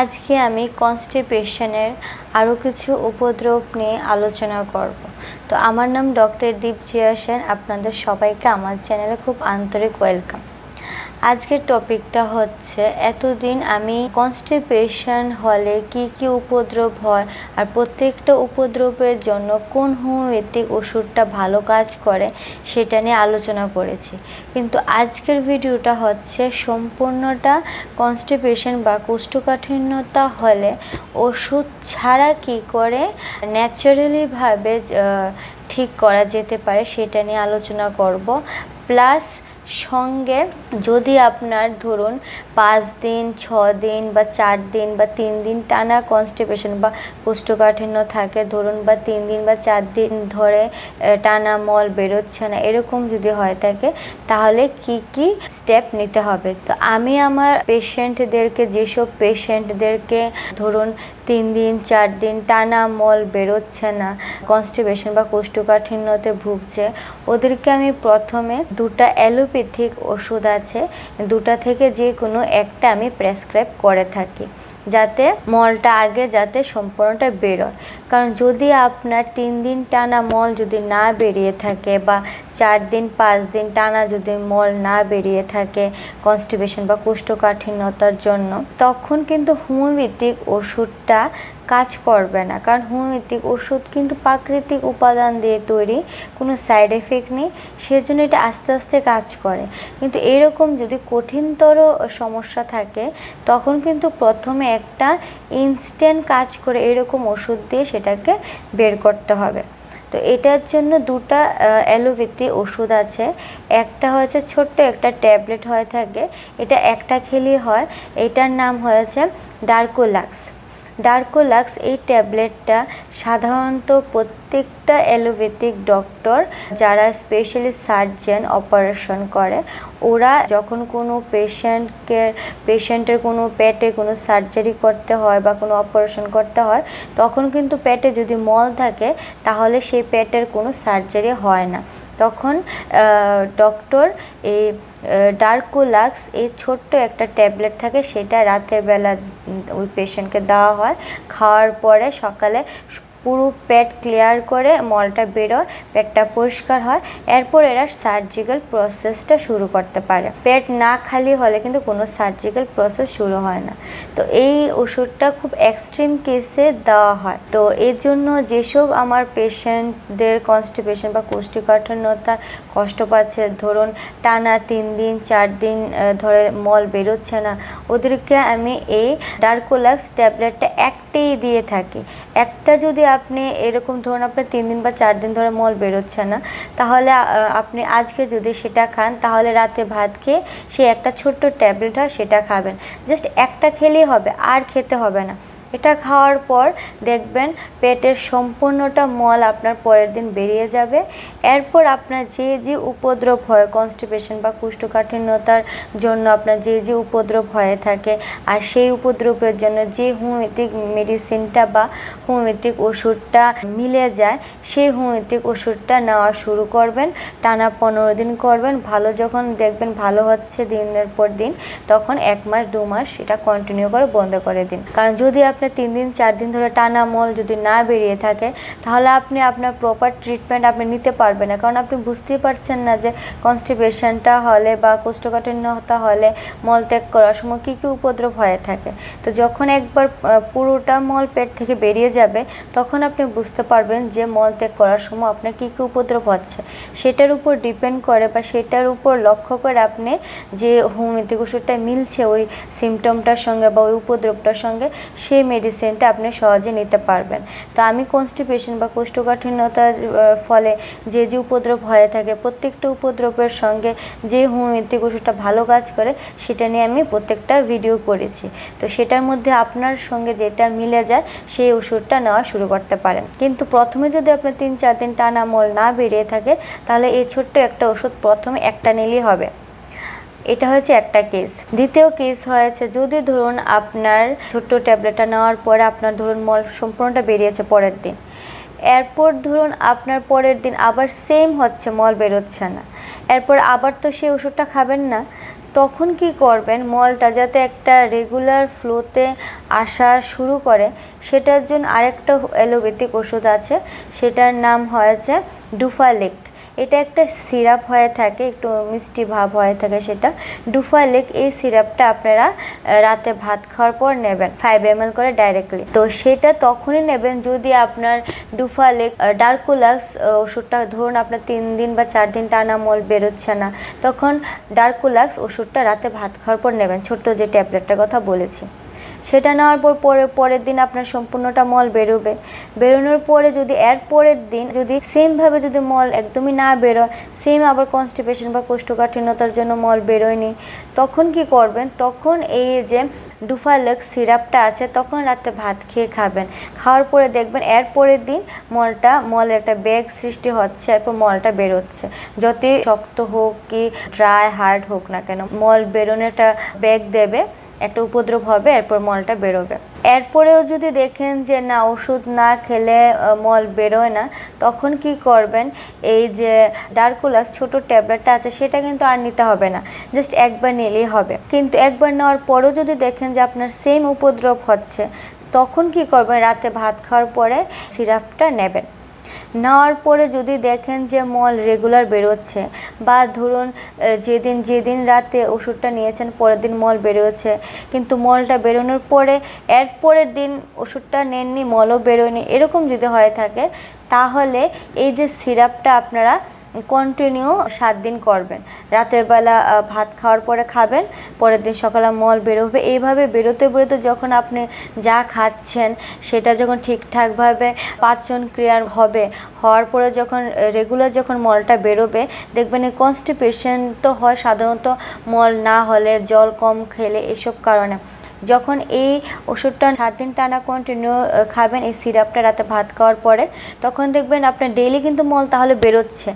আজকে আমি কনস্টিপেশনের আরও কিছু উপদ্রব নিয়ে আলোচনা করব। তো আমার নাম ডক্টর দীপ জিয়া সেন, আপনাদের সবাইকে আমার চ্যানেলে খুব আন্তরিক ওয়েলকাম আজকের টপিকটা হচ্ছে এতদিন আমি কনস্টিপেশন হলে কি কি উপদ্রব হয় আর প্রত্যেকটা উপদ্রবের জন্য কোন হোমিওপ্যাথিক ওষুধটা ভালো কাজ করে সেটা নিয়ে আলোচনা করেছি। কিন্তু আজকের ভিডিওটা হচ্ছে সম্পূর্ণটা কনস্টিপেশন বা কোষ্ঠকাঠিন্যতা হলে ওষুধ ছাড়া কি করে ন্যাচারালিভাবে ঠিক করা যেতে পারে সেটা নিয়ে আলোচনা করব। প্লাস সঙ্গে যদি আপনার ধরুন পাঁচ দিন, ছ দিন বা চার দিন বা তিন দিন টানা কনস্টিপেশন বা কোষ্ঠকাঠিন্য থাকে, ধরুন বা তিন দিন বা চার দিন ধরে টানা মল বেরোচ্ছে না, এরকম যদি হয়ে থাকে, তাহলে কি কি স্টেপ নিতে হবে? তো আমি আমার পেশেন্টদেরকে যেসব পেশেন্টদেরকে ধরুন তিন দিন, চার দিন, টানা মল বেরোচ্ছে না। কনস্টিপেশন বা কোষ্ঠকাঠিন্যতে ভুগছে। ওদেরকে আমি প্রথমে দুটা অ্যালোপ্যাথিক ওষুধ আছে। দুটা থেকে যে কোনো একটা আমি প্রেসক্রাইব করে থাকি। যাতে মলটা আগে যাতে সম্পূর্ণটা বেরোয়। কারণ যদি আপনার তিন দিন টানা মল যদি না বেরিয়ে থাকে বা চার দিন, পাঁচ দিন টানা যদি মল না বেরিয়ে থাকে কনস্টিপেশন বা কোষ্ঠকাঠিন্যতার জন্য, তখন কিন্তু হোমিওপ্যাথিক ওষুধটা কাজ করবে না। কারণ হোমিওপ্যাথিক ওষুধ কিন্তু প্রাকৃতিক উপাদান দিয়ে তৈরি, কোনো সাইড এফেক্ট নেই, সেজন্য এটা আস্তে আস্তে কাজ করে। কিন্তু এরকম যদি কঠিনতর সমস্যা থাকে, তখন কিন্তু প্রথমে একটা ইনস্ট্যান্ট কাজ করে এরকম ওষুধ দিয়ে সেটাকে বের করতে হবে। তো এটার জন্য দুটা অ্যালোপ্যাথি ওষুধ আছে। একটা হয়েছে ছোট্ট, একটা ট্যাবলেট হয়ে থাকে। এটা একটা খেলেই হয়। এটার নাম হয়েছে ডার্কোলাক্স। ডার্কোলাক্স এই ট্যাবলেটটা সাধারণত প্রত্যেকটা অ্যালোপ্যাথিক ডক্টর যারা স্পেশালি সার্জেন অপারেশন করে, ওরা যখন কোনো পেশেন্টকে, পেশেন্টের কোনো পেটে কোনো সার্জারি করতে হয় বা কোনো অপারেশন করতে হয়, তখন কিন্তু পেটে যদি মল থাকে, তাহলে সেই পেটের কোনো সার্জারি হয় না। তখন ডক্টর এই ডার্কোলাক্স এই ছোট্ট একটা ট্যাবলেট থাকে, সেটা রাতের বেলা ওই পেশেন্টকে দেওয়া হয়। খাওয়ার পরে সকালে পুরো পেট ক্লিয়ার করে, মলটা বেরোয়, পেটটা পরিষ্কার হয়, এরপর এরা সার্জিক্যাল প্রসেসটা শুরু করতে পারে। পেট না খালি হলে কিন্তু কোনো সার্জিক্যাল প্রসেস শুরু হয় না। তো এই ওষুধটা খুব এক্সট্রিম কেসে দেওয়া হয়। তো এর জন্য যেসব আমার পেশেন্টদের কনস্টিপেশন বা কোষ্ঠীকাঠিন্যতা কষ্ট পাচ্ছে, ধরুন টানা তিন দিন, চার দিন ধরে মল বেরোচ্ছে না, ওদেরকে আমি এই ডার্কোলাক্স ট্যাবলেটটা একটাই দিয়ে থাকে। একটা যদি আপনি এরকম ধরুন আপনার তিন দিন বা চার দিন ধরে মল বেরোচ্ছে না, তাহলে আপনি আজকে যদি সেটা খান, তাহলে রাতে ভাত খেয়ে সে একটা ছোট্ট ট্যাবলেট হয়, সেটা খাবেন। জাস্ট একটা খেলেই হবে, আর খেতে হবে না। এটা খাওয়ার পর দেখবেন পেটের সম্পূর্ণটা মল আপনার পরের দিন বেরিয়ে যাবে। এরপর আপনার যে যে উপদ্রব হয় কনস্টিপেশন বা কুষ্ঠকাঠিন্যতার জন্য আপনার যে যে উপদ্রব হয়ে থাকে, আর সেই উপদ্রবের জন্য যে হোমিওপ্যাথিক মেডিসিনটা বা হোমিওপ্যাথিক ওষুধটা মিলে যায়, সেই হোমিওপ্যাথিক ওষুধটা নেওয়া শুরু করবেন, টানা পনেরো দিন করবেন। ভালো যখন দেখবেন ভালো হচ্ছে দিনের পর দিন, তখন এক মাস, দু মাস সেটা কন্টিনিউ করে বন্ধ করে দিন। কারণ যদি আপনার তিন দিন, চার দিন ধরে টানা মল যদি না বেরিয়ে থাকে, তাহলে আপনি আপনার প্রপার ট্রিটমেন্ট আপনি নিতে পারবেন না। কারণ আপনি বুঝতেই পারছেন না যে কনস্টিপেশনটা হলে বা কোষ্ঠকাঠিন্যতা হলে মল ত্যাগ করার সময় কী কী উপদ্রব হয়ে থাকে। তো যখন একবার পুরোটা মল পেট থেকে বেরিয়ে যাবে, তখন আপনি বুঝতে পারবেন যে মল ত্যাগ করার সময় আপনার কী কী উপদ্রব হচ্ছে। সেটার উপর ডিপেন্ড করে বা সেটার উপর লক্ষ্য করে আপনি যে হোমিওপ্যাথিক ওষুধটা মিলছে ওই সিমটমটার সঙ্গে বা ওই উপদ্রবটার সঙ্গে সেই মেডিসিনটা আপনি সহজে নিতে পারবেন। তো আমি কনস্টিপেশন বা কোষ্ঠকাঠিন্যতার ফলে যে যে উপদ্রব হয়ে থাকে, প্রত্যেকটা উপদ্রবের সঙ্গে যে হোমিওপ্যাথিক ওষুধটা ভালো কাজ করে, সেটা নিয়ে আমি প্রত্যেকটা ভিডিও করেছি। তো সেটার মধ্যে আপনার সঙ্গে যেটা মিলে যায়, সেই ওষুধটা নেওয়া শুরু করতে পারেন। কিন্তু প্রথমে যদি আপনার তিন, চার দিন টানা মল না বেরিয়ে থাকে, তাহলে এই ছোট্ট একটা ওষুধ প্রথমে একটা নিলেই হবে। এটা হচ্ছে একটা কেস দ্বিতীয় কেস হয়েছে, যদি ধরুন আপনার ছোট্ট ট্যাবলেটটা নেওয়ার পরে আপনার ধরুন মল সম্পূর্ণটা বেরিয়েছে পরের দিন। এরপর ধরুন আপনার পরের দিন আবার সেম হচ্ছে, মল বেরোচ্ছে না। এরপর আবার তো সেই ওষুধটা খাবেন না। তখন কি করবেন মলটা যাতে একটা রেগুলার ফ্লোতে আসা শুরু করে, সেটার জন্য আরেকটা অ্যালোপ্যাথিক ওষুধ আছে, সেটার নাম হয়েছে ডুফালেক। এটা একটা সিরাপ হয়ে থাকে, একটু মিষ্টি ভাব হয়ে থাকে সেটা। ডুফা লেক এই সিরাপটা আপনারা রাতে ভাত খাওয়ার পর নেবেন ফাইভ এম করে ডাইরেক্টলি তো সেটা তখনই নেবেন যদি আপনার ডুফা লেক ডার্কুলাক্স ওষুধটা ধরুন আপনার তিন দিন বা চার দিন টানা মল বেরোচ্ছে না, তখন ডার্কুলাক্স ওষুধটা রাতে ভাত খাওয়ার পর নেবেন, ছোট্ট যে ট্যাবলেটটার কথা বলেছি। সেটা নেওয়ার পর পরে, পরের দিন আপনার সম্পূর্ণটা মল বেরোবে। বেরোনোর পরে যদি এর পরের দিন যদি সেমভাবে যদি মল একদমই না বেরোয় সেম আবার কনস্টিপেশন বা কোষ্ঠকাঠিন্যতার জন্য মল বেরোয়নি, তখন কি করবেন? তখন এই যে ডুফালেক্স সিরাপটা আছে, তখন রাতে ভাত খেয়ে খাবেন। খাওয়ার পরে দেখবেন এর পরের দিন মলটা মলের একটা ব্যাগ সৃষ্টি হচ্ছে, এরপর মলটা বেরোচ্ছে। যতই শক্ত হোক কি ড্রাই হার্ড হোক না কেন মল বেরোনোর একটা ব্যাগ দেবে। একটা উপদ্রব হবে, এরপর মলটা বেরোবে। এরপরেও যদি দেখেন যে না, ওষুধ না খেলে মল বেরোয় না, তখন কি করবেন? এই যে ডার্কুলাস ছোট ট্যাবলেটটা আছে, সেটা কিন্তু আর নিতে হবে না। জাস্ট একবার নিলেই হবে। কিন্তু একবার নেওয়ার পরেও যদি দেখেন যে আপনার সেম উপদ্রব হচ্ছে, তখন কি করবেন? রাতে ভাত খাওয়ার পরে সিরাপটা নেবেন। নেওয়ার পরে যদি দেখেন যে মল রেগুলার বেরোচ্ছে, বা ধরুন যেদিন যেদিন রাতে ওষুধটা নিয়েছেন, পরের দিন মল বেরোচ্ছে, কিন্তু মলটা বেরোনোর পরে, এর পরের দিন ওষুধটা নেননি, মলও বেরোয়নি, এরকম যদি হয়ে থাকে, তাহলে এই যে সিরাপটা আপনারা কন্টিনিউ সাত দিন করবেন। রাতের বেলা ভাত খাওয়ার পরে খাবেন, পরের দিন সকালে মল বেরোবে। এইভাবে বেরোতে বেরোতে যখন আপনি যা খাচ্ছেন, সেটা যখন ঠিকঠাকভাবে পাচন ক্রিয়ার হবে, হওয়ার পরে যখন রেগুলার যখন মলটা বেরোবে, দেখবেন এই কনস্টিপেশন তো হয় সাধারণত মল না হলে, জল কম খেলে এসব কারণে। যখন এই ওষুধটা সাত দিন টানা কন্টিনিউ খাবেন, এই সিরাপটা রাতে ভাত খাওয়ার পরে, তখন দেখবেন আপনার ডেইলি কিন্তু মল তাহলে বেরোচ্ছে।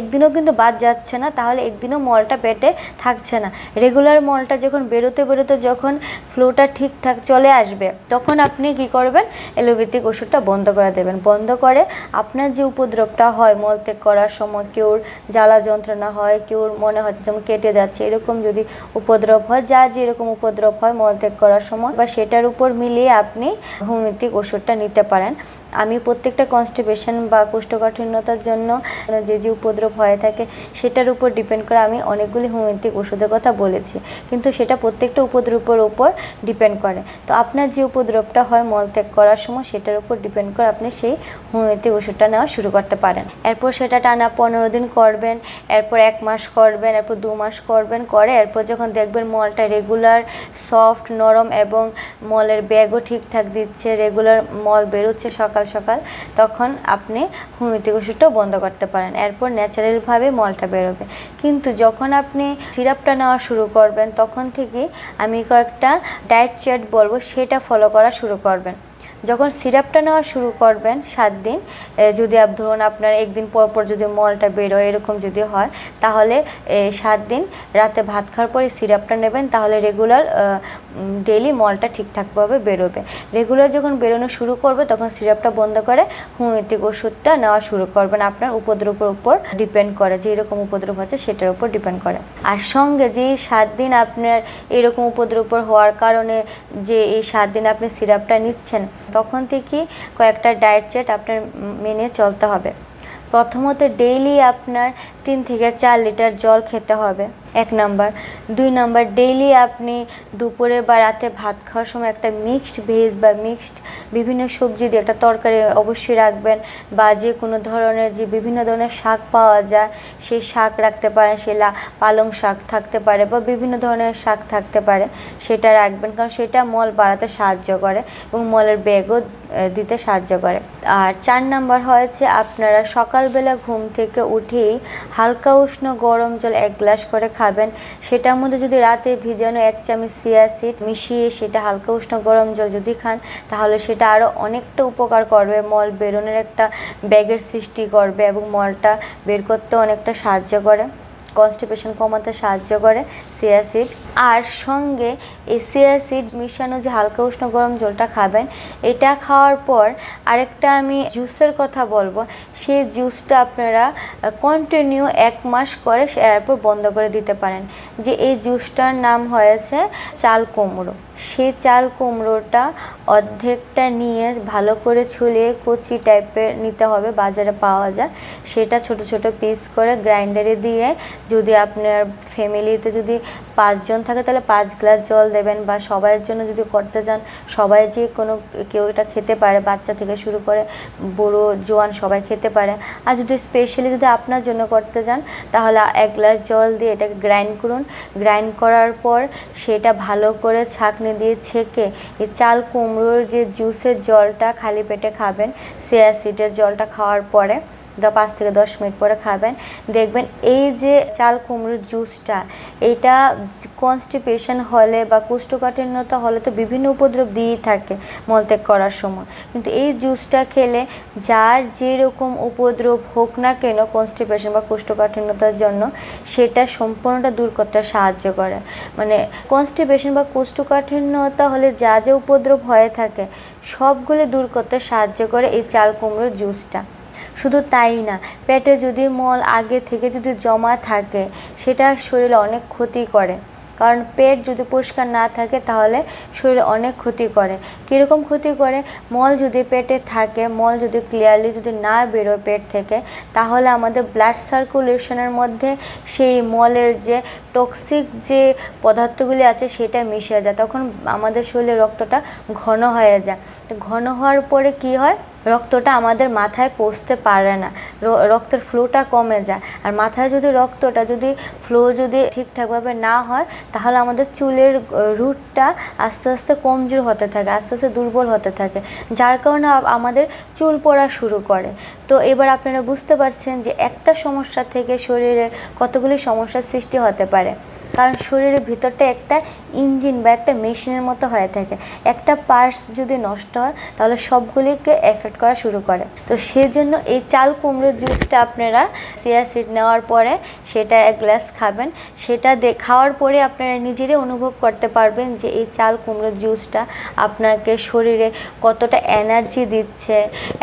একদিনও কিন্তু বাদ যাচ্ছে না, তাহলে একদিনও মলটা পেটে থাকছে না। রেগুলার মলটা যখন বেরোতে বেরোতে যখন ফ্লোটা ঠিকঠাক চলে আসবে, তখন আপনি কি করবেন? অ্যালোপ্যাথিক ওষুধটা বন্ধ করে দেবেন। বন্ধ করে আপনার যে উপদ্রবটা হয় মলত্যাগ করার সময় কেউর জ্বালা যন্ত্রণা হয় কেউর মনে হচ্ছে যেমন কেটে যাচ্ছে, এরকম যদি উপদ্রব হয়, যা যেরকম উপদ্রব হয় মলত্যাগ করার সময়, বা সেটার উপর মিলিয়ে আপনি হোমিওপ্যাথিক ওষুধটা নিতে পারেন। আমি প্রত্যেকটা কনস্টিপেশন বা কোষ্ঠকাঠিন্যতার জন্য যে যে উপদ্রব হয়ে থাকে সেটার উপর ডিপেন্ড করে আমি অনেকগুলি হোমিওপ্যাথিক ওষুধের কথা বলেছি। কিন্তু সেটা প্রত্যেকটা উপদ্রবের উপর ডিপেন্ড করে। তো আপনার যে উপদ্রবটা হয় মলত্যাগ করার সময় সেটার উপর ডিপেন্ড করে আপনি সেই হোমিওপ্যাথিক ওষুধটা নেওয়া শুরু করতে পারেন। এরপর সেটা টানা পনেরো দিন করবেন, এরপর এক মাস করবেন, এরপর দু মাস করবেন, করে এরপর যখন দেখবেন মলটা রেগুলার সফট নরম এবং মলের ব্যাগও ঠিকঠাক দিচ্ছে রেগুলার মল বেরোচ্ছে সকাল সকাল, তখন আপনি হোমিওপ্যাথিক ওষুধটাও বন্ধ করতে পারেন। এরপর ন্যাচারালভাবে মলটা বেরোবে। কিন্তু যখন আপনি সিরাপটা নেওয়া শুরু করবেন, তখন থেকে আমি কয়েকটা ডায়েট চার্ট বলব, সেটা ফলো করা শুরু করবেন। যখন সিরাপটা নেওয়া শুরু করবেন সাত দিন যদি ধরুন আপনার একদিন পর পর যদি মলটা বেরোয়, এরকম যদি হয়, তাহলে সাত দিন রাতে ভাত খাওয়ার পরে সিরাপটা নেবেন, তাহলে রেগুলার ডেলি মলটা ঠিকঠাকভাবে বেরোবে। রেগুলার যখন বেরোনো শুরু করবে, তখন সিরাপটা বন্ধ করে হোমিওপ্যাথিক ওষুধটা নেওয়া শুরু করবেন। আপনার উপদ্রবের উপর ডিপেন্ড করে, যে এরকম উপদ্রব আছে সেটার উপর ডিপেন্ড করে। আর সঙ্গে যে সাত দিন আপনার এরকম উপদ্রব হওয়ার কারণে যে এই সাত দিন আপনি সিরাপটা নিচ্ছেন তখন থেকে কয়েকটা ডায়েট চার্ট আপনার মেনে চলতে হবে। প্রথমত ডেইলি আপনার তিন থেকে চার লিটার জল খেতে হবে। এক নাম্বার। দুই নাম্বার ডেইলি আপনি দুপুরে বা রাতে ভাত খাওয়ার সময় একটা মিক্সড ভেজ বা মিক্সড বিভিন্ন সবজি দিয়ে একটা তরকারি অবশ্যই রাখবেন বা যে কোনো ধরনের যে বিভিন্ন ধরনের শাক পাওয়া যায়, সেই শাক রাখতে পারেন সে পালং শাক থাকতে পারে বা বিভিন্ন ধরনের শাক থাকতে পারে, সেটা রাখবেন। কারণ সেটা মল বাড়াতে সাহায্য করে এবং মলের ব্যাগও দিতে সাহায্য করে। আর চার নাম্বার হয়েছে, আপনারা সকালবেলা ঘুম থেকে উঠেই হালকা উষ্ণ গরম জল এক গ্লাস করে খাবেন। সেটার মধ্যে যদি রাতে ভিজানো এক চামচ সিয়াসিড মিশিয়ে সেটা হালকা উষ্ণ গরম জল যদি খান, তাহলে সেটা আরও অনেকটা উপকার করবে। মল বেরোনোর একটা ব্যাগের সৃষ্টি করবে এবং মলটা বের করতে অনেকটা সাহায্য করে। কনস্টিপেশন কমাতে সাহায্য করে সিয়াসিড আর সঙ্গে এই সিয়াসিড মিশানো যে হালকা উষ্ণ গরম জলটা খাবেন, এটা খাওয়ার পর আরেকটা আমি জুসের কথা বলব, সেই জুসটা আপনারা কন্টিনিউ এক মাস করে এরপর বন্ধ করে দিতে পারেন। যে এই জুসটার নাম হয়েছে চাল কুমড়ো। সেই চাল কুমড়োটা অর্ধেকটা নিয়ে ভালো করে ছুলিয়ে কচি টাইপের নিতে হবে, বাজারে পাওয়া যায়। সেটা ছোট ছোট পিস করে গ্রাইন্ডারে দিয়ে যদি আপনার ফ্যামিলিতে যদি পাঁচজন থাকে, তাহলে পাঁচ গ্লাস জল দেবেন বা সবাইয়ের জন্য যদি করতে চান, সবাই যে কোনো কেউ এটা খেতে পারে, বাচ্চা থেকে শুরু করে বুড়ো, জোয়ান সবাই খেতে পারে। আর যদি স্পেশালি যদি আপনার জন্য করতে চান, তাহলে এক গ্লাস জল দিয়ে এটাকে গ্রাইন্ড করুন। গ্রাইন্ড করার পর সেটা ভালো করে ছাঁকনি দিয়ে ছেঁকে এই চাল কুমড়োর যে জুসের জলটা খালি পেটে খাবেন, সে অ্যাসিডের জলটা খাওয়ার পরে পাঁচ থেকে দশ মিনিট পরে খাবেন। দেখবেন এই যে চাল কুমড়োর জুসটা, এটা কনস্টিপেশন হলে বা কোষ্ঠকাঠিন্যতা হলে তো বিভিন্ন উপদ্রব দিয়েই থাকে মলত্যাগ করার সময়। কিন্তু এই জুসটা খেলে যার যেরকম উপদ্রব হোক না কেন কনস্টিপেশন বা কোষ্ঠকাঠিন্যতার জন্য সেটা সম্পূর্ণটা দূর করতে সাহায্য করে। মানে কনস্টিপেশন বা কোষ্ঠকাঠিন্যতা হলে যা যা উপদ্রব হয়ে থাকে সবগুলো দূর করতে সাহায্য করে এই চাল কুমড়োর জুসটা। শুধু তাই না, পেটে যদি মল আগে থেকে যদি জমা থাকে, সেটা শরীরে অনেক ক্ষতি করে। কারণ পেট যদি পরিষ্কার না থাকে, তাহলে শরীরে অনেক ক্ষতি করে। কীরকম ক্ষতি করে? মল যদি পেটে থাকে, মল যদি ক্লিয়ারলি যদি না বেরোয় পেট থেকে, তাহলে আমাদের ব্লাড সার্কুলেশনের মধ্যে সেই মলের যে টক্সিক যে পদার্থগুলি আছে, সেটা মিশে যায়। তখন আমাদের শরীরে রক্তটা ঘন হয়ে যায়। ঘন হওয়ার পরে কি হয়? রক্তটা আমাদের মাথায় পৌঁছতে পারে না। রক্তের ফ্লোটা কমে যায়। আর মাথায় যদি রক্তটা, যদি ফ্লো যদি ঠিকঠাকভাবে না হয়, তাহলে আমাদের চুলের রুটটা আস্তে আস্তে কমজোর হতে থাকে, আস্তে আস্তে দুর্বল হতে থাকে, যার কারণে আমাদের চুল পড়া শুরু করে। তো এবার আপনারা বুঝতে পারছেন যে একটা সমস্যা থেকে শরীরের কতগুলি সমস্যার সৃষ্টি হতে পারে। কারণ শরীরের ভিতরটা একটা ইঞ্জিন বা একটা মেশিনের মতো হয়ে থাকে। একটা পার্টস যদি নষ্ট হয়, তাহলে সবগুলিকে এফেক্ট করা শুরু করে। তো সেজন্য এই চাল কুমড়োর জুসটা আপনারা সিয়া সিড নেওয়ার পরে সেটা এক গ্লাস খাবেন। সেটা খাওয়ার পরে আপনারা নিজেরাই অনুভব করতে পারবেন যে এই চাল কুমড়োর জুসটা আপনাকে শরীরে কতটা এনার্জি দিচ্ছে,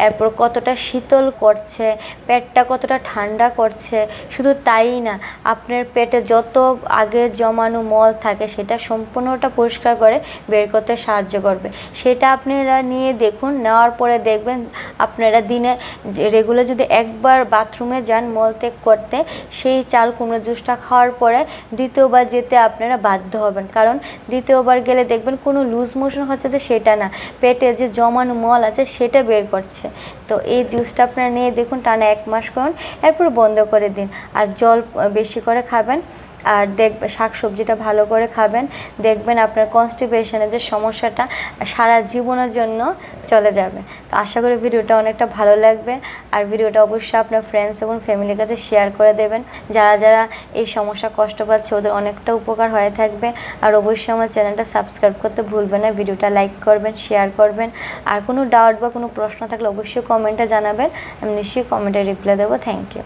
এরপর কতটা শীতল করছে, পেটটা কতটা ঠান্ডা করছে। শুধু তাই না, আপনার পেটে যত আগে জমানো মল থাকে, সেটা সম্পূর্ণটা পরিষ্কার করে বের করতে সাহায্য করবে। সেটা আপনারা নিয়ে দেখুন, নেওয়ার পরে দেখবেন আপনারা দিনে রেগুলার যদি একবার বাথরুমে যান মল ত্যাগ করতে, সেই চাল কুমড়ো জুসটা খাওয়ার পরে দ্বিতীয়বার যেতে আপনারা বাধ্য হবেন। কারণ দ্বিতীয়বার গেলে দেখবেন কোনো লুজ মোশন হচ্ছে যে সেটা না। পেটে যে জমানো মল আছে সেটা বের করছে। তো এই জুসটা আপনারা নিয়ে দেখুন, টানা এক মাস করুন, এরপর বন্ধ করে দিন। আর জল বেশি করে খাবেন। আর দেখ শাক সবজিটা ভালো করে খাবেন, দেখবেন আপনার কনস্টিপেশনের যে সমস্যাটা সারা জীবনের জন্য চলে যাবে। তো আশা করি ভিডিওটা অনেকটা ভালো লাগবে, আর ভিডিওটা অবশ্যই আপনার ফ্রেন্ডস এবং ফ্যামিলির কাছে শেয়ার করে দেবেন। যারা যারা এই সমস্যা কষ্ট পাচ্ছে, ওদের অনেকটা উপকার হয়ে থাকবে। আর অবশ্যই আমার চ্যানেলটা সাবস্ক্রাইব করতে ভুলবেন না, ভিডিওটা লাইক করবেন শেয়ার করবেন। আর কোনো ডাউট বা কোনো প্রশ্ন থাকলে অবশ্যই কমেন্টে জানাবেন, আমি নিশ্চয়ই কমেন্টে রিপ্লাই দেবো। Thank you